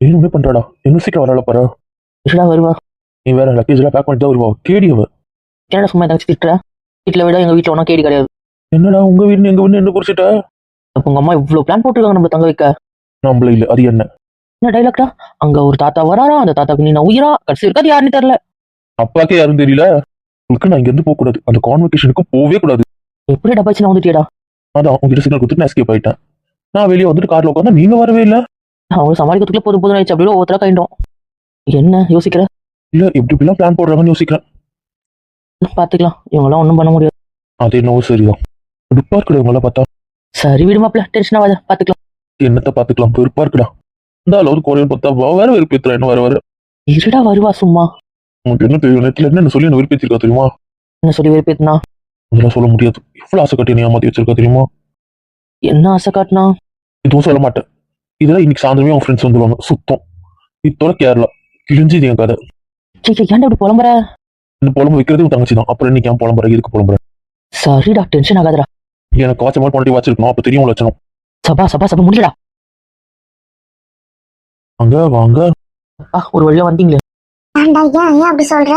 ஏன் ஒண்ணு பண்றாடா? என்ன சீக்கிரம் வரல பாரு. விஷடா வருவா. நீ வேற லக்கேஜ் எல்லாம் பேக் பண்ணிட்டு தான் வருவா. கேடி அவ என்னடா சும்மா ஏதாச்சும் திட்டுற வீட்டில் விட எங்கள் வீட்டில் ஒன்றும் கேடி கிடையாது. என்னடா உங்க வீடு எங்க வீடு என்ன குறிச்சிட்ட அப்போ உங்கள் அம்மா இவ்வளோ பிளான் போட்டிருக்காங்க நம்ம தங்க வைக்க. நம்மள இல்ல அது என்ன? என்ன டைலாக்டா அங்க ஒரு தாத்தா வராரா? அந்த தாத்தாக்கு நீ நான் உயிரா? கடைசி இருக்காது யாருன்னு தெரியல. அப்பாக்கே யாரும் தெரியல? உங்களுக்கு நான் இங்க இருந்து போக கூடாது. அந்த கான்வெகேஷனுக்கு போகவே கூடாது. எப்படி டப்பாச்சு நான் வந்துட்டியடா? அதான் உங்ககிட்ட சிக்னல் கொடுத்துட்டு நான் எஸ்கேப் ஆயிட்டேன். நான் வெளியே வந்துட்டு கார்ல உட்காந்தா நீங்க வரவே இல்ல. அவங்க சமாளிக்கிறதுக்குள்ள போதும் போதும் ஆயிடுச்சு அப்படியே ஒவ்வொருத்தரா கைண்டோம் என்ன யோசிக்கிற? இல்ல எப்படி இப்படிலாம் பிளான் போடுறாங்கன்னு யோசிக்கிறேன் பாத்துக்கலாம். இவங்கெல்லாம் ஒன்றும் பண்ண முடியாது. அது என்னவோ சரிதான். வெறுப்பா இருக்குடா இவங்கள பார்த்தா. சரி விடுமாப்ல டென்ஷன் ஆகாத பாத்துக்கலாம். என்னத்த பாத்துக்கலாம் வெறுப்பா இருக்குடா. இந்த அளவு குறையும் பார்த்தா வேற வெறுப்பேத்துறா என்ன வர வர. இருடா வருவா சும்மா. உனக்கு என்ன தெரியும் நெட்ல என்ன சொல்லி என்ன வெறுப்பேத்திருக்கா தெரியுமா? என்ன சொல்லி வெறுப்பேத்துனா அதெல்லாம் சொல்ல முடியாது. இவ்வளவு ஆசை கட்டி நீ ஏமாத்தி வச்சிருக்கா தெரியுமா? என்ன ஆசை காட்டினா? இதுவும் சொல்ல மாட்டேன். இதெல்லாம் இன்னைக்கு சாயந்தரமே உன் ஃப்ரெண்ட்ஸ் வந்துருவாங்க. சுத்தம். இத்தோட கேரளா. கிழிஞ்சு இது என் கதை. சீ சீ, ஏன்டா இப்படி புலம்புற? இந்த புலம்பு வைக்கிறது உன் தங்கச்சி தான் அப்புறம் இன்னைக்கு ஏன் புலம்புற? இதுக்கு புலம்புற? சரிடா டென்ஷன் ஆகாதடா. எனக்கு காய்ச்ச மாதிரி பண்ணி வச்சிருக்கணும் அப்ப தெரியும் லட்சணம் சபா சபா சபா முடியலடா. வாங்க அப்பா ஒரு வழியா வந்தீங்களே. ஏன்டா ஏன் ஏன் அப்படி சொல்ற?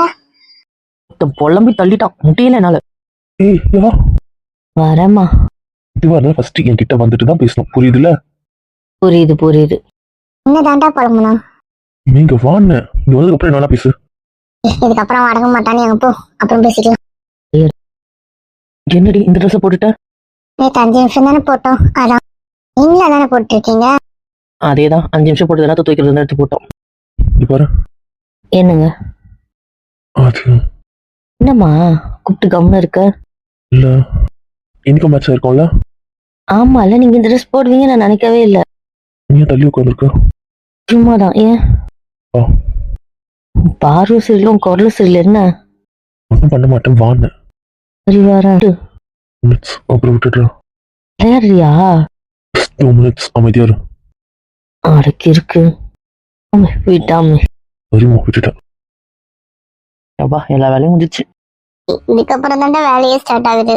இந்த புலம்பி தள்ளிட்டான். முடியல என்னால. ஏய் யா. வரேம்மா. இதுவா இருந்தா ஃபர்ஸ்ட் என் கிட்ட வந்துட்டு தான் பேசணும். புரியுதுல புரியுது புரியுது. என்னதான்டா புலம்பணும் நீங்க வான்னு. இங்க வந்ததுக்கு அப்புறம் என்ன பேசு? இதுக்கப்புறம் அடங்க மாட்டானே அங்க போ. அப்புறம் பேசிக்கலாம். என்னடி இந்த ட்ரெஸ் போட்டுட்ட? நேற்று அஞ்சு நிமிஷம் தானே போட்டோம். அதான். நீங்களா தானே போட்டுருக்கீங்க? அதேதான். அஞ்சு நிமிஷம் போட்டு தானே துவைக்கிறது எடுத்து போட்டோம். இது பாரு. என்னங்க? அது. என்னம்மா? கூப்பிட்டு கம்னு இருக்க? இல்ல. இன்னைக்கு மேட்சா இருக்கும்ல? ஆமால நீங்க இந்த ட்ரெஸ் போடுவீங்க நான் நினைக்கவே இல்ல. நீ தள்ளி உட்காந்துருக்க சும்மாதான். ஏன்? ஆ. பார்வை சரியில்லும் குரல் சரியில்லை. என்ன? ஒன்றும் பண்ண மாட்டேன் வான்னு. சரி வரேன். மினிட்ஸ் அப்புறம் விட்டுடுறா விளையாடுறியா டூ மினிட்ஸ் அமைதியா இரு. அடக்கி இருக்கு. ஆமா, விட்டாம சரிம்மா விட்டுட்டேன். அப்பா எல்லா வேலையும் முடிஞ்சிச்சு. இதுக்கப்புறம் தான்டா வேலையே ஸ்டார்ட் ஆகுது.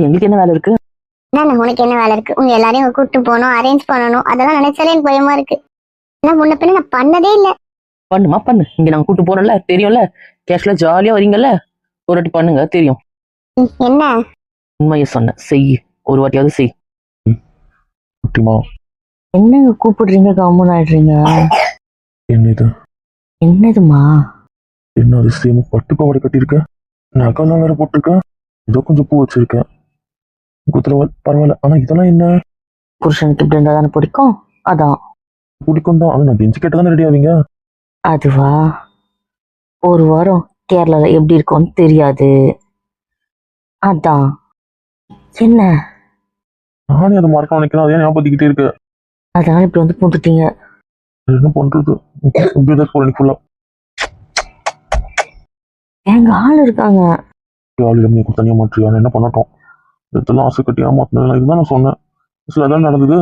எங்களுக்கு என்ன வேலை இருக்கு? என்ன உனக்கு என்ன வேலை இருக்கு? உங்க எல்லாரையும் கூட்டு போகணும் அரேஞ்ச் பண்ணணும். அதெல்லாம் நினைச்சாலே எனக்கு பயமா இருக்கு. ஆனா முன்ன பின்ன நான் பண்ணதே இல்ல. பண்ணுமா? பண்ணு. இங்க நாங்க கூட்டு போறோம்ல தெரியும்ல? கேஷ்ல ஜாலியா வரீங்கல்ல? ஒரு வாட்டி பண்ணுங்க தெரியும். என்ன? உண்மையை சொன்னேன். செய். ஒரு வாட்டியாவது செய். குட்டிமா என்னங்க கூப்பிடுறீங்க? கம்மன் ஆயிடுறீங்க. என்ன இது என்னதுமா? என்ன அதிசயமா பட்டு பாவாடை கட்டியிருக்க? நகைலாம் வேற போட்டிருக்கேன். ஏதோ கொஞ்சம் பூ வச்சிருக்கேன். குத்துறவல் பரவாயில்ல. ஆனா இதெல்லாம் என்ன? புருஷனுக்கு இப்படி இருந்தா தானே பிடிக்கும்? அதான். பிடிக்கும் தான். ஆனா நான் கெஞ்சி கேட்டு தானே ரெடி ஆவீங்க? அதுவா? ஒரு வாரம் கேரளால எப்படி இருக்கும்னு தெரியாது. அதான். என்ன? நானே அதை மறக்க நினைக்கிறேன் அதே ஞாபகத்திக்கிட்டே இருக்கு. அதனால இப்படி வந்து பூந்துட்டீங்க என்ன பண்றது? இப்படி தான் போறேன் ஃபுல்லா எங்க ஆள் இருக்காங்க. ஆளிடம் நீ தனியாக மாற்றியா என்ன பண்ணட்டும்? இதெல்லாம் ஆசை கட்டி ஏமாத்தினேன் இதுதான் நான் சொன்னேன். சில அதான் நடந்தது.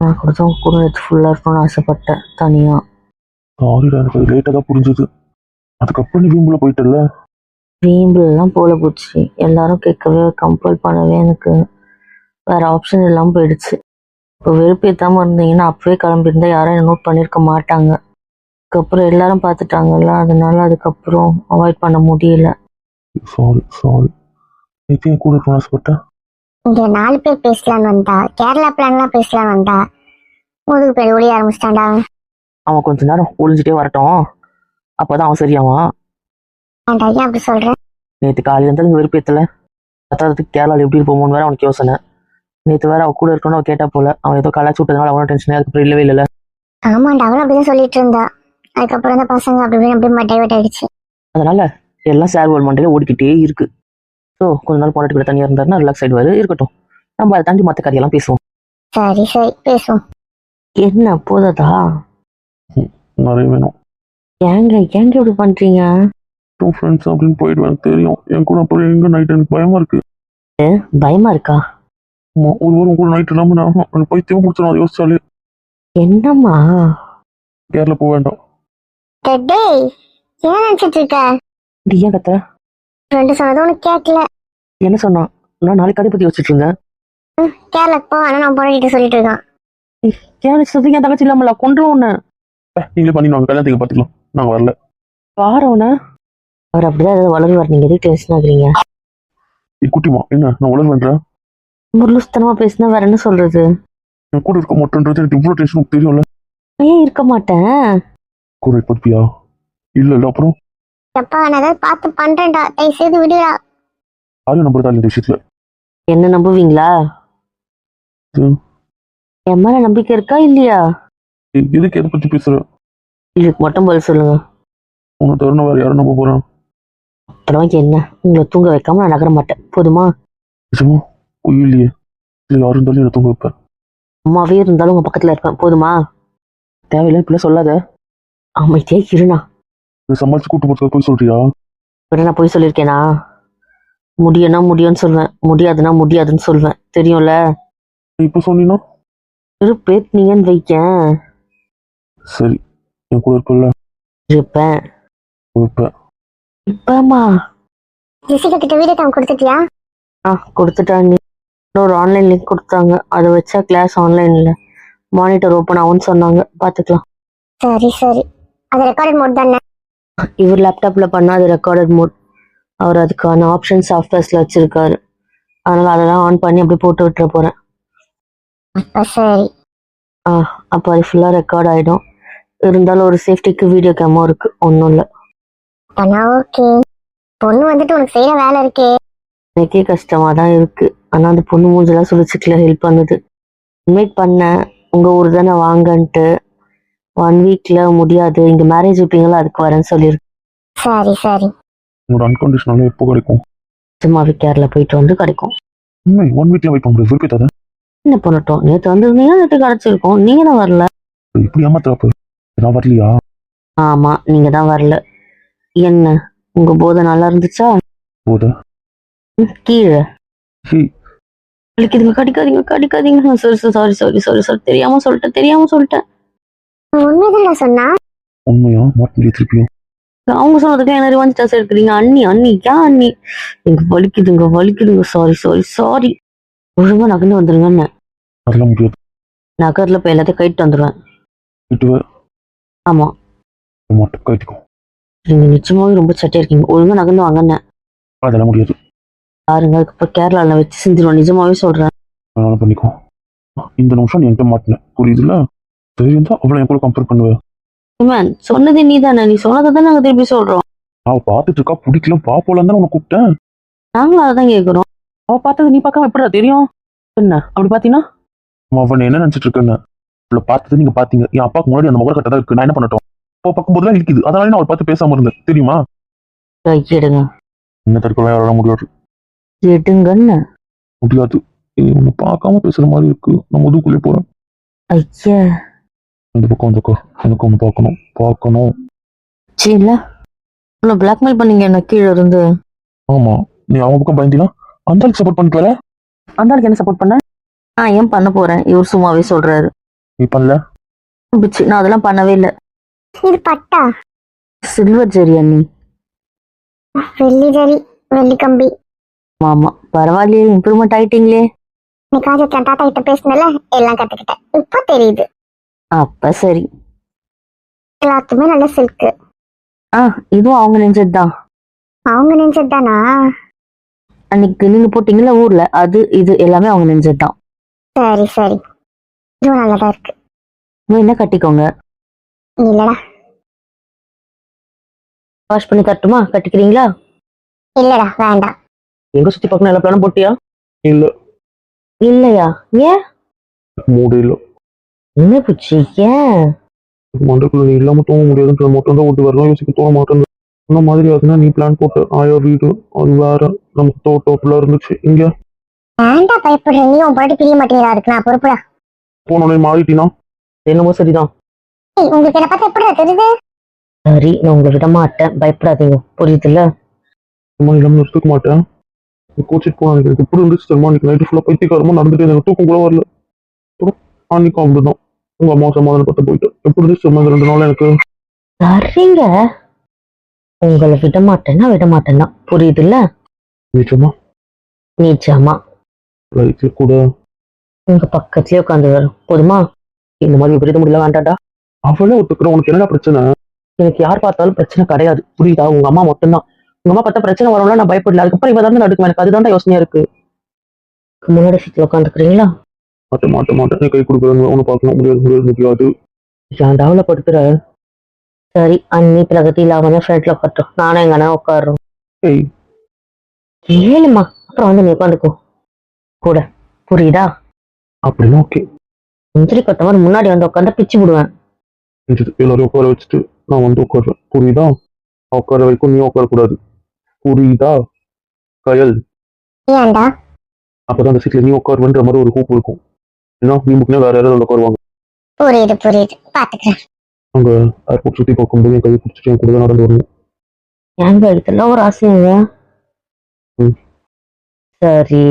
நான் கூட தான் கூட நேற்று ஃபுல்லாக இருக்கணும்னு ஆசைப்பட்டேன் தனியாக சாரிடா எனக்கு அது லேட்டாக தான் புரிஞ்சுது. அதுக்கப்புறம் நீ வீம்புல போயிட்டல வீம்புலாம் போல போச்சு. எல்லாரும் கேட்கவே கம்பல் பண்ணவே எனக்கு வேற ஆப்ஷன் இல்லாமல் போயிடுச்சு. இப்போ வெறுப்பேத்தாம இருந்தீங்கன்னா அப்பவே கிளம்பியிருந்தா யாரும் என்ன நோட் பண்ணியிருக்க மாட்டாங்க. அதுக்கப்புறம் எல்லாரும் பார்த்துட்டாங்கல்ல அதனால அதுக்கப்புறம் அவாய்ட் பண்ண முடியல. சாரி சாரி நேற்று என் கூட இருக்கணும்னு ஆசைப்பட்டேன். இங்க நாலு பேர் பேசலாம்னு வந்தா. கேரளா பிளான்லாம் பேசலாம் வந்தா. முதுகு பேர் ஒளிய ஆரம்பிச்சிட்டான்டா. அவன். கொஞ்ச நேரம் ஒளிஞ்சிட்டே வரட்டும். அப்பதான் அவன் சரியாவான். ஏன்டா ஏன் அப்படி சொல்ற? நேற்று காலையில இருந்து இங்கே வெறுப்பேத்தல பத்தாததுக்கு கேரளாவில் எப்படி இருப்போமோன்னு வேற அவனுக்கு யோசனை. நேற்று வேற அவ கூட இருக்கணும்னு அவ கேட்டா போல. அவன் ஏதோ கலாச்சி விட்டதுனால அவனும் டென்ஷனே அதுக்கப்புறம் இல்லவே இல்லை ஆமாண்டா அவளும் அப்படிதான் சொல்லிட்டு இருந்தா. அதுக்கப்புறம் தான் பசங்க அப்படி இப்படின்னு அப்படியே டைவர்ட் ஆயிடுச்சு அதனால எல்லாம் சேர் வேர்ல்ட் மண்டையில ஓடிக்கிட்டே இருக்கு. ஸோ கொஞ்ச நாள் பொண்டாட்டி கூட தனியாக இருந்தாருன்னா ரிலாக்ஸ் ஆயிடுவாரு. இருக்கட்டும். நம்ம அதை தாண்டி மற்ற கதையெல்லாம் பேசுவோம். சரி சரி பேசுவோம். என்ன போதா நிறைய வேணும். ஏங்க ஏங்க இப்படி பண்றீங்க? டூ ஃப்ரெண்ட்ஸ் அப்படின்னு போயிடுவேன். தெரியும். என் கூட அப்புறம் எங்க நைட் எனக்கு பயமா இருக்கு. பயமா இருக்கா? ஆமா, ஒரு வாரம் கூட நைட் இல்லாம நான் எனக்கு பைத்தியமா பிடிச்சிடும் அதை யோசிச்சாலே. என்னம்மா? கேரளா போக வேண்டாம். டேய் ஏன் நினைச்சிட்டு இருக்க? நீ ஏன் கத்துற? ஃப்ரெண்டு சொன்னது உனக்கு கேட்கல என்ன சொன்னான் நான் நாளைக்கு கதை பத்தி யோசிச்சுட்டு இருந்தேன். கேரளாக்கு போ ஆனா நான் போராடிட்டு சொல்லிட்டு இருக்கான். ஏன் சொல்றீங்க என் தங்கச்சி இல்லாமல கொண்டுரும் உன்னை. நீங்களே பண்ணி நாங்கள் கல்யாணத்துக்கு பார்த்துக்கலாம். நாங்கள் வரல. பாருண்ணா அவர் அப்படிதான் ஏதாவது வளருவார் நீங்க எதுக்கு டென்ஷன் ஆகுறீங்க? குட்டிமா என்ன நான் உலக வேண்டேன் முருளுஸ்தனமா பேசினா வேற என்ன சொல்றது? என் கூட இருக்க மாட்டேன்றது எனக்கு இவ்வளோ டென்ஷன் தெரியும்ல? நான் ஏன் இருக்க மாட்டேன்? கூட இல்ல இல்ல அப்புறம்? எப்பா நான் ஏதாவது பார்த்து பண்றேன்டா. தயவு செய்து விடுடா. யாரும் நம்புறதா இல்லை இந்த விஷயத்துல? என்ன நம்புவீங்களா? ம். என் மேல நம்பிக்கை இருக்கா இல்லையா? ஏய், எதுக்கு எதை பத்தி பேசுற? இதுக்கு மட்டும் பதில் சொல்லுங்க. உன்னை தவிர நான் வேற யாரும் நம்ப போறேன்? அப்புறம் என்ன? உங்களை தூங்க வைக்காம நான் நகர மாட்டேன். போதுமா? நிஜமா? பொய் இல்லையே. இல்லை யாரும் இருந்தாலும் என்ன தூங்க வைப்பேன். அம்மாவே இருந்தாலும் உங்க பக்கத்துல இருப்பேன். போதுமா? தேவையில்லை இப்படிலாம் சொல்லாத. அமைதியா இருண்ணா இதை சமாளிச்சு கூட்டு போறதுக்கு போய் சொல்றியா? இப்ப நான் போய் சொல்லியிருக்கேனா? முடியும்னா முடியும்னு சொல்வேன். முடியாதுன்னா முடியாதுன்னு சொல்வேன். தெரியும்ல? இப்போ சொன்னீங்கன்னா இருப்பேத்னீங்கன்னு வைக்கேன்? சரி என் கூட இருக்கல இருப்பேன். வைப்பேன் இப்பமா ஜெசிகா கிட்ட வீடியோ காம் கொடுத்துட்டியா? ஆ கொடுத்துட்டா நீ. இன்னொரு ஆன்லைன் லிங்க் கொடுத்தாங்க. அதை வச்சா கிளாஸ் ஆன்லைன்ல மானிட்டர் ஓப்பன் ஆகும்னு சொன்னாங்க. பார்த்துக்கலாம். சரி சரி. அது ரெக்கார்டட் மோட் தானே? இவர் லேப்டாப்ல பண்ணா அது ரெக்கார்டட் மோட் அவர் அதுக்கான ஆப்ஷன் சாஃப்ட்வேர்ஸ்ல வச்சிருக்காரு. அதனால அதெல்லாம் ஆன் பண்ணி அப்படியே போட்டு விட்டுற அப்ப சரி. அப்போ அது ஃபுல்லா ரெக்கார்ட் ஆயிடும். இருந்தாலும் ஒரு சேஃப்டிக்கு வீடியோ கேமும் இருக்கு. ஒன்றும் இல்லை. ஆனா ஓகே பொண்ணு வந்துட்டு உனக்கு செய்யற வேலை இருக்கே. எனக்கே கஷ்டமா தான் இருக்கு. ஆனா அந்த பொண்ணு மூஞ்செல்லாம் சுழிச்சுக்கல ஹெல்ப் பண்ணுது. இன்வைட் பண்ணேன். உங்க ஊர் தானே வாங்கன்ட்டு. ஒன் வீக்ல முடியாது. இங்க மேரேஜ் வைப்பீங்களா? அதுக்கு வரேன்னு சொல்லியிருக்கு சரி சரி. உன்னோட அன்கண்டிஷனால எப்போ கிடைக்கும். சும்மாவே கேரளா போயிட்டு வந்து கிடைக்கும். உண்மை ஒன் வீக்ல வெயிட் பண்ண முடியாது விருப்பத்தாத என்ன பண்ணட்டும்? நேற்று வந்திருந்தீங்கன்னா நேற்று கிடைச்சிருக்கும். நீங்க தான் வரல. இப்படி ஏமாத்துறப்ப. நான் வரலையா? ஆமா நீங்க தான் வரல. என்ன உங்க போதை நல்லா இருந்துச்சா? போத? ம், கீழே. ஹே. வலிக்குதுங்க கடிக்காதீங்க கடிக்காதீங்க. Sorry sorry sorry sorry sorry தெரியாம சொல்லிட்டேன் தெரியாம சொல்லிட்டேன். உண்மைதான் சொன்னா. உண்மையா? மாட்டிலே திருப்பியும் அவங்க சொன்னதுக்கு என்ன ரிவாஞ்ச் டாஸ் எடுக்கிறீங்க? அண்ணி அண்ணி ஏன் அண்ணி? எனக்கு வலிக்குதுங்க வலிக்குதுங்க சாரி சாரி சாரி ஒழுங்கா நகர்ந்து வந்துருங்கன்னு அதெல்லாம் முடியாது. நகர்ல போய் எல்லாத்தையும் கைட்டு வந்துடுவேன் விட்டு ஆமா. மாட்டேன் கைட்டுக்கும் நீங்க நிச்சயமாவே ரொம்ப சட்டை இருக்கீங்க. ஒழுங்கா நகர்ந்து வாங்கன்னு அதெல்லாம் முடியாது. பாருங்க அதுக்கப்புறம் கேரளால வச்சு செஞ்சிருவோம். நிஜமாவே சொல்றேன். பண்ணிக்கோ. இந்த நிமிஷம் என்கிட்ட மாட்டினேன் புரியுதுல்ல? தெரியும் தான் அவளை என் கூட கம்பேர் பண்ணுவேன் மேன் சொன்னது நீ தானே நீ சொன்னதை தான் நாங்க திருப்பி சொல்றோம். அவ பார்த்துட்டு இருக்கா பிடிக்கல பாப்போலாம் தான் உன்னை கூப்பிட்டேன். நாங்களும் அதை தான் கேட்குறோம் அவ பார்த்தது நீ பார்க்காம எப்படிடா தெரியும்? என்ன அப்படி பாத்தீங்கன்னா அவன் என்ன நினைச்சிட்டு இருக்கேன்னு. அவளை பார்த்தது நீங்க பாத்தீங்க என் அப்பாக்கு முன்னாடி அந்த முகர கட்டதான் இருக்கு. நான் என்ன பண்ணட்டும்? இப்போ பார்க்கும்போதுலாம் இருக்குது அதனால நான் அவளை பார்த்து பேசாம இருந்தேன். தெரியுமா? எடுங்க என்ன தற்கொலை யாரால முடியாது. எடுங்கன்னு. முடியாது. உன்னை பார்க்காம பேசுற மாதிரி இருக்கு. நான் முதுகுள்ளே போறேன். ஐயா. இந்த பக்கம் வந்துக்கோ எனக்கு ஒன்று பார்க்கணும். பார்க்கணும். இல்ல. இவ்வளோ பிளாக்மெயில் பண்ணீங்க என்ன கீழே இருந்து. ஆமா. நீ அவன் பக்கம் பயந்தினா அந்த ஆளுக்கு சப்போர்ட் பண்ணிட்டு வர. அந்த ஆளுக்கு என்ன சப்போர்ட் பண்ண? நான் ஏன் பண்ண போறேன்? இவர் சும்மாவே சொல்றாரு. நீ பண்ணல. பிச்சு நான் அதெல்லாம் பண்ணவே இல்லை. இது பட்டா? சில்வர் ஜெரி அண்ணி. வெள்ளி ஜரி வெள்ளி கம்பி. ஆமா. பரவாயில்லையே இம்ப்ரூவ்மெண்ட் ஆயிட்டீங்களே. நீ காஜத்தான் தாத்தா கிட்ட பேசினல? எல்லாம் கத்துக்கிட்டேன். இப்போ தெரியுது. அப்ப சரி. எல்லாத்துமே நல்ல சில்க் ஆ இதுவும் அவங்க நெஞ்சது தான். அவங்க நினைச்சது தானா? அன்னைக்கு நீங்க போட்டீங்கல்ல ஊர்ல அது இது எல்லாமே அவங்க நெஞ்சது தான். சரி சரி. இதுவும் நல்லதா இருக்கு. என்ன கட்டிக்கோங்க? இல்லடா. வாஷ் பண்ணி தட்டுமா கட்டிக்கிறீங்களா? இல்லடா வேண்டாம். எங்க சுத்தி பார்க்கணும் எல்லா பிளானும் போட்டியா? இல்ல. இல்லையா? ஏன்? மூடு இல்ல என்ன புச்சு ஏன்? மண்டக்குள்ள நீ இல்லாம தூங்க முடியாதுன்ற மட்டும் தான் ஓட்டு வரலாம் யோசிக்க தோண மாட்டேன் அந்த மாதிரி ஆகுதுன்னா நீ பிளான் போட்ட ஆயா வீடு அது வேற. நமக்கு தோட்டம் இருந்துச்சு. இங்க? வேண்டாம் பயப்படுற? நீ உன் பாட்டு பிரிய மாட்டேங்கிறா. இருக்கு நான் பொறுப்புடா. போனோடனே மாறிட்டினா? என்னமோ சரிதான். ஏய், உங்களுக்கு என்ன பார்த்தா எப்படிடா தெரியுது? சரி நான் உங்களை விட மாட்டேன். பயப்படாதீங்க. புரியுதுல்ல? அம்மா இல்லாம எடுத்துக்க மாட்டேன். கோச்சிட்டு போனா எனக்கு எப்படி இருந்துச்சு தெரியுமா? நைட்டு ஃபுல்லா பைத்தியக்காரமா நடந்துட்டு எனக்கு தூக்கம் கூட வரல. அப்புறம் அன்னைக்கும் அப்படிதான் உங்க அம்மா சமாதானப்பட்டு போயிட்டு. எப்படி இந்த ரெண்டு நாள் எனக்கு. சரிங்க உங்களை விட மாட்டேன்னா விட மாட்டேன்னா புரியுதுல்ல? நிச்சயமா நிஜமா லைஃப்ல கூட. உங்க பக்கத்துலயே உட்காந்து வரும். போதுமா? இந்த மாதிரி விபரீத முடியல வேண்டாம்டா. அவளே ஒத்துக்கிற உனக்கு என்னடா பிரச்சனை? எனக்கு யார் பார்த்தாலும் பிரச்சனை கிடையாது. புரியுதா? உங்க அம்மா மட்டும்தான். உங்க அம்மா பார்த்தா பிரச்சனை வரும்ல நான் பயப்படல. அதுக்கப்புறம் இவ தான் நடுக்கும்? எனக்கு அதுதான் யோசனையா இருக்கு. முன்னாடி சீட்ல உட்காந்துக்கிறீங்களா மாட்ட மாட்ட மாட்டேன் நீ கை கொடுக்குறாங்க உன்னை பார்க்கணும். முடியாது முடியாது முடியாது. ஏன் டெவலப்படுத்துற சரி அண்ணி பிரகதி இல்லாம ஃப்ரெண்ட்ல உட்காட்டோம் நானும் எங்க அண்ணா உட்காடுறோம் ஏய். ஏழுமா? அப்புறம் வந்து நீ உட்காந்துக்கோ. கூட. புரியுதா? அப்படின்னா ஓகே முந்திரி கொட்டவர் முன்னாடி வந்து உட்காந்து பிச்சு விடுவேன். இது எல்லாரையும் உட்கார வச்சுட்டு நான் வந்து உட்காருவேன் புரியுதா? உட்கார வரைக்கும் நீ உட்காரக்கூடாது. புரியுதா? கயல். ஏன்டா? அப்பதான் அந்த சீட்ல நீ உட்காருவேன்ற மாதிரி ஒரு ஹூப் இருக்கும். ஏன்னா வீம்புக்குனே வேற யாராவது வந்து உட்காருவாங்க புரியுது புரியுது. பாத்துக்கிறேன். அங்க ஏர்போர்ட் சுத்தி பார்க்கும்போது என் கையை பிடிச்சிட்டு என் கூட தான் நடந்து வரணும். ஏங்க இதெல்லாம் ஒரு ஆசைங்க ம். சரி.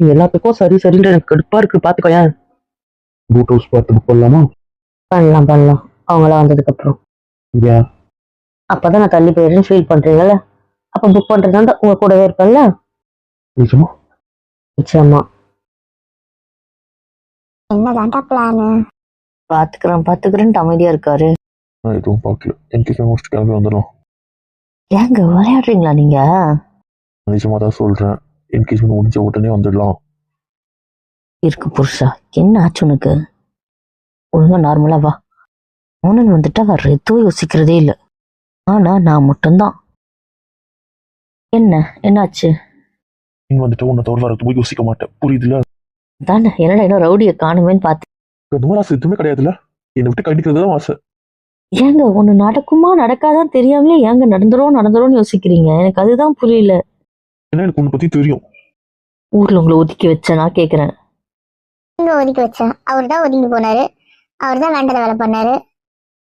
நீ எல்லா பக்கம் சரி சரின்ற எனக்கு கடுப்பா இருக்கு பாத்துக்கோ ஏன்? போட் ஹவுஸ் பார்த்து புக் பண்ணலாமா? பண்ணலாம் பண்ணலாம். அவங்களாம் வந்ததுக்கு அப்புறம் அப்பதான் நான் தள்ளி போயிடுறேன்னு ஃபீல் பண்றீங்கல்ல? அப்ப புக் பண்றதா இருந்தா உங்க கூடவே இருப்பேன்ல? நிஜமா? நிச்சயமா. என்னதான்டா பிளானு பாத்துக்கிறேன் பாத்துக்கிறேன்ட்டு அமைதியா இருக்காரு. நான் எதுவும் பார்க்கல என்கேஸ் முடிச்சுட்டு கிளம்பி வந்துடலாம் ஏங்க விளையாடுறீங்களா நீங்க? நிஜமா தான் சொல்றேன். என்கேஸ் முடிஞ்ச உடனே வந்துடலாம். இருக்கு புருஷா என்ன ஆச்சு உனக்கு? ஒழுங்கா நார்மலா வா. மௌனன் வந்துட்டா வேற எதுவும் யோசிக்கிறதே இல்லை. ஆனா நான் மட்டும்தான். என்ன என்னாச்சு? நீ வந்துட்டு உன்னை தவிர வேற போய் யோசிக்க மாட்டேன். புரியுதுல? தானே என்னடா இன்னும் ரவுடியை காணுமேன்னு பார்த்து மாதிரி ஆசை எதுவுமே கிடையாதுல்ல? என்னை விட்டு கண்டிக்கிறது தான் ஆசை. ஏங்க ஒண்ணு நடக்குமா நடக்காதான் தெரியாமலே ஏங்க நடந்துரும் நடந்துரும்னு யோசிக்கிறீங்க? எனக்கு அதுதான் புரியல. ஏன்னா எனக்கு உன்னை பத்தி தெரியும். ஊர்ல உங்களை ஒதுக்கி வச்ச நான் கேக்குறேன். இங்க ஒதுக்கி வச்சேன் அவர் தான் ஒதுங்கி போனாரு. அவர் தான் வேண்டத வேலை பண்ணாரு.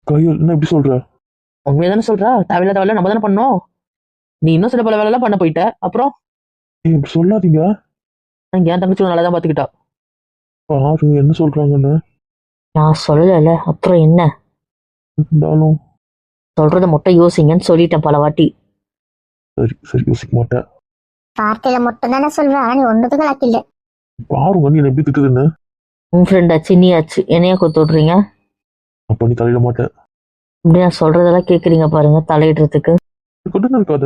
கையில் என்ன எப்படி சொல்ற? உண்மையை தானே சொல்றா? தேவையில்லாத வேலை நம்ம தானே பண்ணோம் நீ இன்னும் சில பல வேலை எல்லாம் பண்ண போயிட்ட. அப்புறம்? ஏய், இப்படி சொல்லாதீங்க. என் தங்கச்சி நல்லா தான் பாத்துக்கிட்டா. பாரு என்ன சொல்றாங்கன்னு? நான் சொல்லல. அப்புறம் என்ன? இருந்தாலும். சொல்றத மட்டும் யோசிங்கன்னு சொல்லிட்டேன் பல வாட்டி. சரி சரி யோசிக்க மாட்டேன். வார்த்தையில மட்டும் தானே சொல்றேன் ஆனா நீ ஒன்றுத்துக்கும் லாக்கு இல்ல. பாருங்க நீ என்னை எப்படி திட்டுதுன்னு. உன் ஃப்ரெண்ட் ஆச்சு நீ ஆச்சு. என்னைய கொடுத்து விட்றீங்க? நான் பண்ணி தலையிட மாட்டேன். இப்படி நான் சொல்றதெல்லாம் கேக்குறீங்க பாருங்க தலையிடுறதுக்கு. கடுன்னு இருக்காத.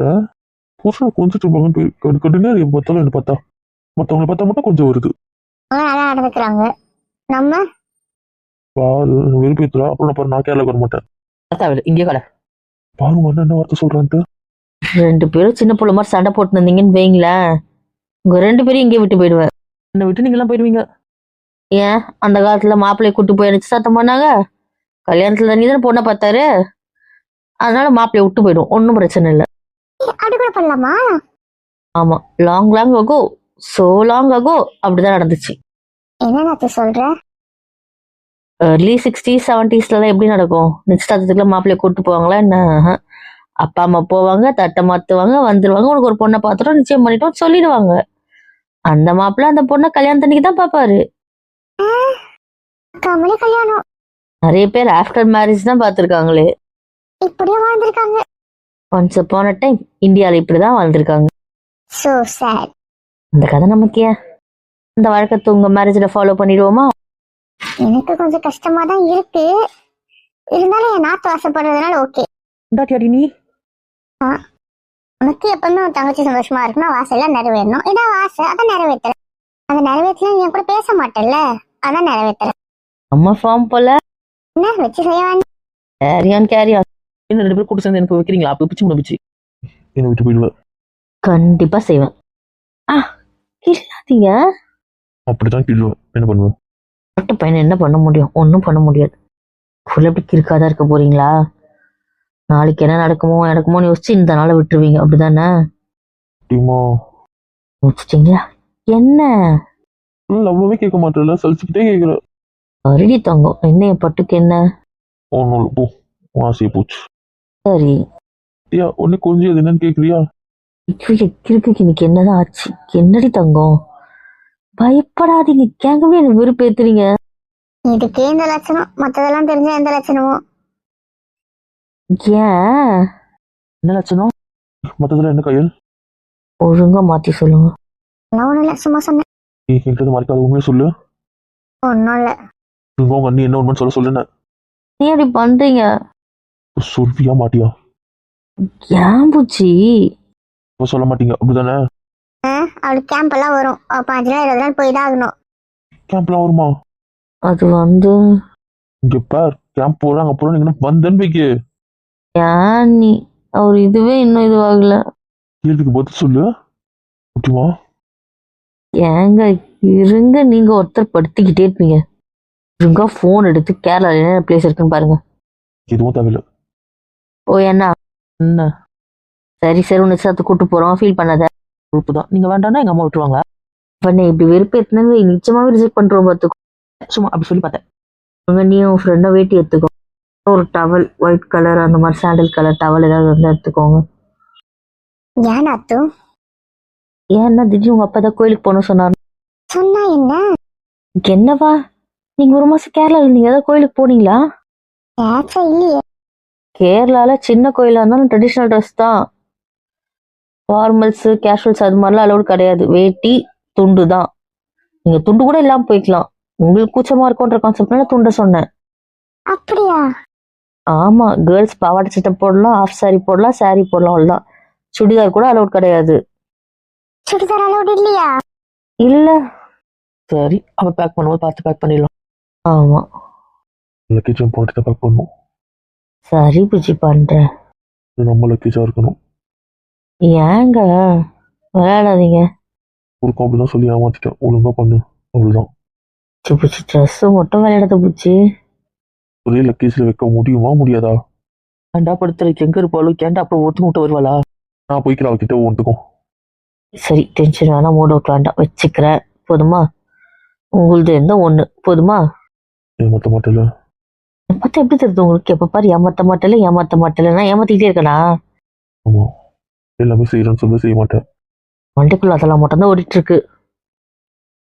புருஷனை கொஞ்சிட்டு இருப்பாங்கன்னு கடுனே பார்த்தாலும் என்ன பார்த்தா. மற்றவங்களை பார்த்தா மட்டும் கொஞ்சம் வருது. நல்லா நடந்துக்கிறாங்க நம்ம? பாரு வெறுப்பேத்துறா அப்புறம் நான் பாரு நான் கேரளாக்கு வர மாட்டேன். தேவையில்ல இங்கே கடை பாருங்க என்ன வார்த்தை சொல்றான்ட்டு. ரெண்டு பேரும் சின்ன புள்ள மாதிரி சண்டை போட்டு இருந்தீங்கன்னு வைங்களேன். உங்க ரெண்டு பேரும் இங்கே விட்டு போயிடுவேன். என்னை விட்டு நீங்க எல்லாம் போயிடுவீங்க? ஏன்? அந்த காலத்துல மாப்பிள்ளைய கூட்டு போய் நிச்சயதார்த்தம் பண்ணாங்க? கல்யாணத்துல நீ தானே பொண்ணை பார்த்தாரு? அதனால மாப்பிள்ளைய விட்டு போயிடும். ஒன்றும் பிரச்சனை இல்லை. அப்படி கூட பண்ணலாமா? ஆமா. Long long ago so long ago அப்படிதான் நடந்துச்சு. என்ன சொல்ற? ஏர்லி சிக்ஸ்டீஸ் செவன்டீஸ்லாம் எப்படி நடக்கும்? நிச்சயதார்த்தத்துக்குள்ள மாப்பிள்ளைய கூட்டு போவாங்களா என்ன. அப்பா அம்மா போவாங்க தட்டை மாத்துவாங்க வந்துருவாங்க. உனக்கு ஒரு பொண்ணை பார்த்துட்டோம் நிச்சயம் பண்ணிட்டோம் சொல்லிடுவாங்க. அந்த மாப்பிள்ளை அந்த பொண்ணை கல்யாணத்தன்னைக்கு தான் பார்ப்பாரு. கமலி கல்யாணம். நிறைய பேர் ஆஃப்டர் மேரேஜ் தான் பார்த்துருக்காங்களே. இப்படியே வாழ்ந்திருக்காங்க. ஒன்ஸ் அப்பான் அ டைம் இந்தியாவில் இப்படிதான் வாழ்ந்திருக்காங்க. சோ சேட் இந்த கதை நமக்கு ஏன் இந்த வழக்கத்தை உங்க மேரேஜில் ஃபாலோ பண்ணிடுவோமா? எனக்கு கொஞ்சம் கஷ்டமா தான் இருக்கு. இருந்தாலும் என் நாத்து ஆசைப்படுறதுனால ஓகே டாட்டி நீ. உனக்கு எப்பவுமே உன் தங்கச்சி சந்தோஷமா இருக்கணும் வாசல்ல நிறைவேறணும். இதான் வாசை அதான் நிறைவேற்றல. அந்த நிறைவேற்றல நீ என் கூட பேச மாட்டேல்ல? அதான் நிறைவேற்றல. நம்ம ஃபார்ம் போல. என்ன வச்சு செய்ய வேண்டாம் கேரியான் கேரியான் இன்னும் ரெண்டு பேரும் கூட்டு சேர்ந்து எனக்கு வைக்கிறீங்களா? அப்போ பிச்சு முடிச்சு என்னை விட்டு போயிடுவேன் கண்டிப்பா செய்வேன். ஆ இல்லாதீங்க. அப்படிதான் கிள்ளுவேன் என்ன பண்ணுவேன்? மொட்டை பையனை என்ன பண்ண முடியும்? ஒன்றும் பண்ண முடியாது. ஃபுல் எப்படி கிறுக்காதான் இருக்க போறீங்களா? நாளைக்கு என்ன நடக்குமோ நடக்குமோன்னு யோசிச்சு இந்த நாளை விட்டுருவீங்க. அப்படிதானே? அப்படியுமா யோசிச்சிங்களா என்ன? லவ்வே கேட்க மாட்டேன்ல. சலிச்சுக்கிட்டே கேட்கல அருடி தங்கம். என்ன என் பட்டுக்கு என்ன? ஒன்றும் போ. ஆசையை போச்சு. சரி. ஐயா உடனே கொஞ்சம் என்னன்னு கேட்குறியா? ஐயோ, கிறுக்குக்கு இன்னைக்கு என்னதான் ஆச்சு என்னடி தங்கம் பயப்படாதீங்க கேட்கவே எனக்கு விருப்பேத்துறீங்க இதுக்கே இந்த லட்சணம் மத்ததெல்லாம் தெரிஞ்ச எந்த லட்சணமும் ஏன் என்ன லட்சணம் மற்றதுல என்ன கையல் ஒழுங்கா மாத்தி சொல்லுங்க நான் ஒண்ணும் இல்ல சும்மா சொன்னேன் நீ என்கிட்ட மறைக்காத உண்மையை சொல்லு ஒன்னும் இல்ல உங்க உங்க அண்ணி என்ன உண்மைன்னு சொல்ல சொல்லுன்னு ஏன் இப்படி பண்றீங்க சொல்வியா மாட்டியா ஏன் பூச்சி இப்ப சொல்ல மாட்டீங்க அப்படிதானே? அவளுக்கு கேம்ப் எல்லாம் வரும். பாஞ்சு நாள் இருபது நாள் போய் தான் ஆகணும். கேம்ப்லாம் வருமா? அது வந்து இங்க பார் கேம்ப் போறாங்க அப்புறம் நீங்க வந்தேன்னு வைக்க. ஏன் நீ? அவர் இதுவே இன்னும் இதுவாகல. கேள்விக்கு பதில் சொல்லு. ஓகேவா ஏங்க இருங்க நீங்க ஒருத்தர் படுத்திக்கிட்டே இருப்பீங்க. இருங்க ஃபோன் எடுத்து கேரளா என்ன பிளேஸ் இருக்குன்னு பாருங்க. எதுவும் தேவையில்ல. ஓ என்ன? என்ன? சரி சரி ஒன்று சேர்த்து கூட்டு போறோம். ஃபீல் பண்ணாத. குரூப் தான். நீங்க வேண்டாம்னா எங்க அம்மா விட்டுருவாங்க. பண்ண இப்படி வெறுப்பேற்றினு நிச்சயமாவே ரிஜெக்ட் பண்றோம் பார்த்துக்கோ. சும்மா அப்படி சொல்லி பார்த்தேன். உங்க நீ உன் ஃப்ரெண்டை வேட்டி எடுத்துக்கோ. ஒரு டவல் ஒயிட் கலர் அந்த மாதிரி சாண்டல் கலர் டவல் ஏதாவது வந்து எடுத்துக்கோங்க. ஏன் அத்து? ஏன்னா திடீர்னு உங்க அப்பா தான் கோயிலுக்கு போகணும் சொன்னார்? சொன்னா என்ன? இங்க என்னவா? நீங்க ஒரு மாசம் கேரளால இருந்தீங்க. ஏதாவது கோயிலுக்கு போனீங்களா? இல்லையே. கேரளால சின்ன கோயிலா இருந்தாலும் ட்ரெடிஷ்னல் ட்ரெஸ் தான். ஃபார்மல்ஸ் கேஷுவல்ஸ் அது மாதிரிலாம் அலோடு கிடையாது. வேட்டி துண்டு தான். நீங்க துண்டு கூட இல்லாம போய்க்கலாம். உங்களுக்கு கூச்சமா இருக்கும்ன்ற கான்செப்ட்னால துண்டை சொன்னேன். அப்படியா? ஆமா கேர்ள்ஸ் பாவாடை சட்டை போடலாம் ஆஃப் saree போடலாம் saree போடலாம் அவ்வளவுதான். சுடிதார் கூட அலோட் கிடையாது. சுடிதார் அலௌட் இல்லையா? இல்ல. சரி அவ பேக் பண்ணும்போது பார்த்து பேக் பண்ணிடலாம். ஆமா. லக்கேஜ் போட்டு பேக் பண்ணும் சரி பூஜி பண்றேன். இது நம்ம லக்கேஜா இருக்கணும். ஏங்க? விளையாடாதீங்க. ஒரு காப்பி தான் சொல்லி ஏமாத்திட்டேன். ஒழுங்கா பண்ணு. அவ்வளவுதான். பூச்சி பூச்சி ட்ரெஸ் மட்டும் விளையாடாத பூச்சி. ஒரே லக்கேஜ்ல வைக்க முடியுமா முடியாதா? ஏன்டா படுத்துறதுக்கு? எங்க இருப்பாளோ? ஏன்டா அப்புறம் ஒத்து விட்டு வருவாளா? நான் போய்க்கிறேன் அவகிட்ட ஒன்றுக்கும் சரி டென்ஷன் வேணாம் மூட் அவுட் வேண்டாம் வச்சுக்கிறேன். போதுமா? உங்களுது எந்த ஒண்ணு? போதுமா? ஏமாத்த மாட்டேல மத்த எப்படி தெரியுது உங்களுக்கு? எப்ப பாரு ஏமாத்த மாட்டல ஏமாத்த மாட்டல நான் ஏமாத்திக்கிட்டே இருக்கேனா ஆமா. எல்லாமே செய்யறேன்னு சொல்லி செய்ய மாட்டேன். மண்டைக்குள்ள அதெல்லாம் மட்டும்தான் ஓடிட்டு இருக்கு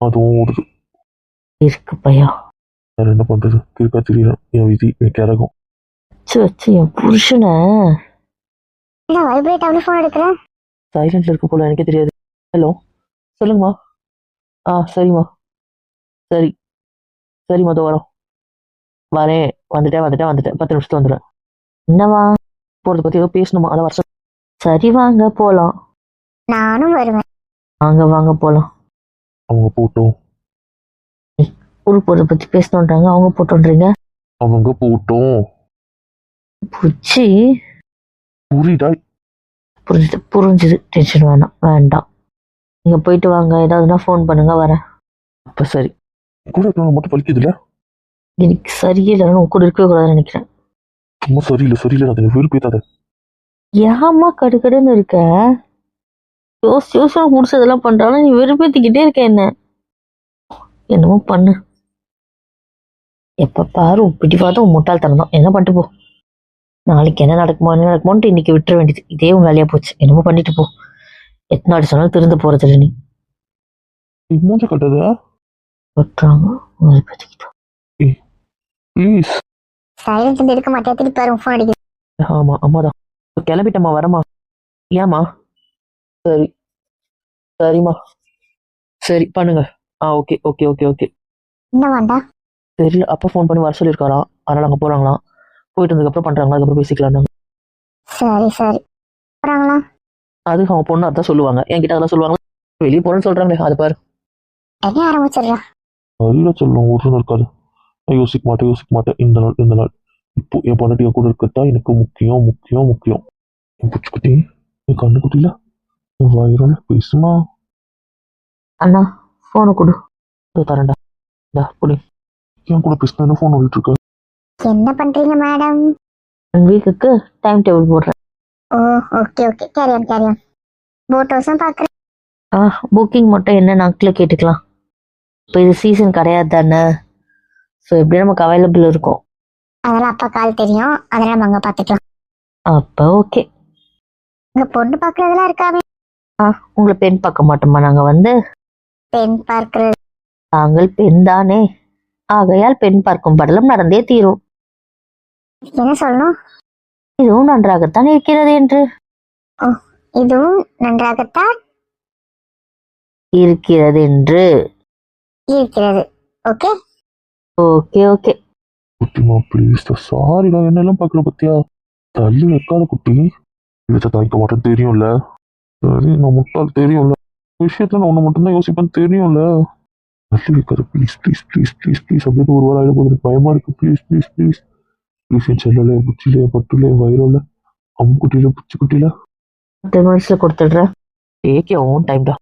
அதுவும் ஓடுது. இருக்கு பையா. வேற என்ன பண்றது? கிருக்கா தெரியல என் விதி என் வச்சு என் புருஷனை. என்ன வைப்ரேட் அவனு ஃபோன் எடுக்கிற? சைலண்ட்ல இருக்க போல எனக்கே தெரியாது. ஹலோ சொல்லுங்கம்மா. ஆ சரிம்மா. சரி. சரிம்மா அதோ வரோம். வரேன். வந்துட்டேன் வந்துட்டேன் வந்துட்டேன். பத்து நிமிஷத்துல வந்துடுறேன். என்னவா போறத பத்தி ஏதோ பேசணுமா? அதான் வருஷம் சரி வாங்க போலாம். நானும் வருவேன். வாங்க வாங்க போலாம். அவங்க போட்டோம். ஊருக்கு போறத பத்தி பேசணுன்றாங்க அவங்க போட்டோன்றீங்க? அவங்க போட்டோம். புச்சி. புரியுதா? புரிஞ்சுது புரிஞ்சுது. டென்ஷன் வேணாம் வேண்டாம். நீங்க போயிட்டு வாங்க. ஏதாவதுனா ஃபோன் பண்ணுங்க வரேன். அப்ப சரி. கூட இருக்கவங்க மட்டும் பலிக்குதுல எனக்கு சரியில்லைன்னு உங்க கூட இருக்கவே கூடாதுன்னு நினைக்கிறேன். சும்மா சரியில்லை சரியில்லை அது வெறுப்பேத்தாத. ஏமா கடுக்கடுன்னு இருக்க? யோஸ் யோசனை முடிச்சதெல்லாம் பண்றாலும் நீ வெறுப்பேத்திக்கிட்டே இருக்க என்ன? என்னமோ பண்ணு. எப்ப பாரு உன் பிடிவாதம் உன் முட்டாள்தனம் தான் என்ன பண்ணிட்டு போ. நாளைக்கு என்ன நடக்குமோ என்ன நடக்குமோன்ட்டு இன்னைக்கு விட்டுற வேண்டியது. இதே உன் வேலையா போச்சு. என்னமோ பண்ணிட்டு போ. எத்தனை நாள் சொன்னாலும் திருந்து போறது இல்லை நீ. மூஞ்ச கட்டத வெறுப்பேத்திக்கிட்டு. ப்ளீஸ் சைலண்ட் இருக்க மாட்டேன் திருப்பி வரும் ஃபோன் அடிக்குது. ஆமா அம்மாதான். கிளம்பிட்டம்மா வரமா ஏம்மா? சரி. சரிம்மா. சரி பண்ணுங்க. ஆ ஓகே ஓகே ஓகே ஓகே. என்ன வேண்டா? தெரியல அப்பா ஃபோன் பண்ணி வர சொல்லியிருக்காராம் அதனால அங்கே போறாங்களாம் போயிட்டு வந்ததுக்கப்புறம் பண்றாங்களா? அதுக்கப்புறம் பேசிக்கலாம் சரி சரி. போறாங்களா? அது அவங்க பொண்ணு அதான் சொல்லுவாங்க. என்கிட்ட அதெல்லாம் சொல்லுவாங்க வெளியே போறேன்னு சொல்றாங்களே அது பாரு. என்ன ஆரம்பிச்சிடுறா? சரியில்ல சொல்லும் ஒரு நாள் இருக்காது யோசிக்க மாட்டேன் யோசிக்க மாட்டேன். இந்த நாள் இந்த நாள். இப்போ என் பொண்டாட்டி என் கூட இருக்கத்தான் எனக்கு முக்கியம் முக்கியம் முக்கியம். என் பூச்சிக்குட்டி என் கண்ணுக்குட்டியில என் வயிறுல பேசுமா? அண்ணா ஃபோனை கொடு. இதோ தரேன்டா. இந்தா புடி என் கூட பேசினா என்ன ஃபோன் வந்துட்டு இருக்க? என்ன பண்றீங்க மேடம் ஒன் வீக்குக்கு டைம் டேபிள் போடுறேன். ஓ ஓகே ஓகே கேரியான் கேரியான் போட் ஹவுஸும் பாக்குறேன் ஆ புக்கிங் மட்டும் என்ன நாக்கில் கேட்டுக்கலாம். இப்போ இது சீசன் கிடையாது தானே ஸோ எப்படி நமக்கு அவைலபிள் இருக்கும். அதெல்லாம் அப்பா கால் தெரியும். அதெல்லாம் நம்ம அங்க பாத்துக்கலாம். அப்போ ஓகே. இங்க பொண்ணு பாக்குறதெல்லாம் இருக்காமே. ஆ உங்களை பெண் பார்க்க மாட்டோமா நாங்கள் வந்து? பெண் பார்க்கறது. நாங்கள் பெண் தானே. ஆகையால் பெண் பார்க்கும் படலம் நடந்தே தீரும். என்ன சொல்லணும்? இதுவும் நன்றாகத்தான் இருக்கிறது என்று. இதுவும் நன்றாகத்தான் இருக்கிறது என்று. இருக்கிறது. ஓகே? Okay okay. குட்டிமா ப்ளீஸ் சாரிடா என்னெல்லாம் பார்க்குற பத்தியா? தள்ளி வைக்காத குட்டி. இதை தாய்க்க மாட்டேன் தெரியும்ல. சரி நான் முட்டாள் தெரியும்ல. விஷயத்துல நான் ஒன்று மட்டும்தான் யோசிப்பேன் தெரியும்ல. தள்ளி வைக்காத please please please please please அப்படின்னு ஒரு வாரம் ஆகிட போகுது. எனக்கு பயமா இருக்கு. ப்ளீஸ் ப்ளீஸ் ப்ளீஸ் ப்ளீஸ் என் செல்லல புச்சிலே பட்டுலே வயிறுல அம்முக்குட்டியில புச்சிக்குட்டியில டென் மினிட்ஸில் கொடுத்துட்றேன். ஏகே ஓன் டைம் தான்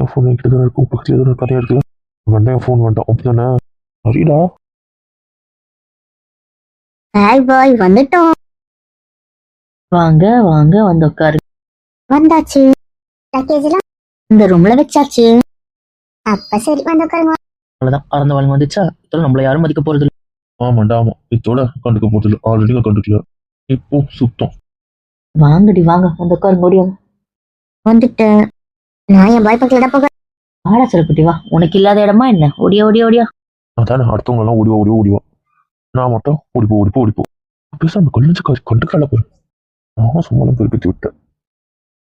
என் ஃபோன் என்கிட்ட தான் இருக்கும் பக்கத்துல தான் கதையா இருக்கு வேண்டாம் என் ஃபோன் வேண்டாம். அப்படிதானே? சரிடா. ஹாய் பாய் வந்துட்டோம். வாங்க வாங்க வந்து உட்காரு. வந்தாச்சு. லக்கேஜ் எல்லாம் இந்த ரூம்ல வச்சாச்சு. அப்ப சரி வந்து உட்காருங்க. அவ்வளோதான் பறந்த வாழ் வந்துச்சா? இதெல்லாம் நம்மள யாரும் மதிக்க போறது இல்லை ஆமாண்டா ஆமா. இதோட கண்டுக்க போதில்லை ஆல்ரெடி நான் கண்டுக்கல. இப்போ சுத்தம். வாங்கடி வாங்க வந்து உட்காருங்க ஓடியாங்க வந்துட்டேன். நான் என் பாய் பக்கத்துல தான் போக ஆடா சிறப்புட்டி வா. உனக்கு இல்லாத இடமா என்ன? ஓடியா ஓடியா ஓடியா. அதானே அடுத்தவங்க எல்லாம் ஓடிவா ஓடிவா ஓடிவா. நான் மட்டும் ஓடிப்போ ஓடிப்போ ஓடிப்போ பேச அந்த கொல்லஞ்சு காசு கண்டுக்கல பாரு நான் சும்மா பெருப்பித்து விட்டேன்.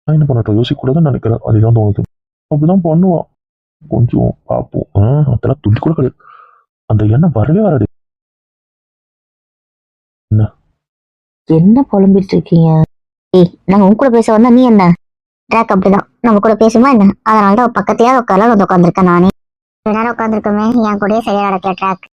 நான் என்ன பண்ணட்டும்? யோசிக்கக்கூடாதுன்னு நினைக்கிறேன். அதுதான் தோணுது. அப்படிதான் பண்ணுவோம் கொஞ்சம் பார்ப்போம். ஆ, அதெல்லாம் துள்ளி கூட கிடையாது. அந்த எண்ணம் வரவே வராது. என்ன? என்ன புலம்பிட்டு இருக்கீங்க? ஏய் நாங்கள் உன் கூட பேச வந்தா நீ என்ன? ட்ராக் அப்படிதான். நம்ம கூட பேசுமா என்ன? அதனால தான் பக்கத்தையாவது உட்காரல வந்து உட்காந்துருக்கேன் நானே நேரம் உட்காந்துருக்கோமே என் கூடயே சரியா நடக்கல ட்ராக்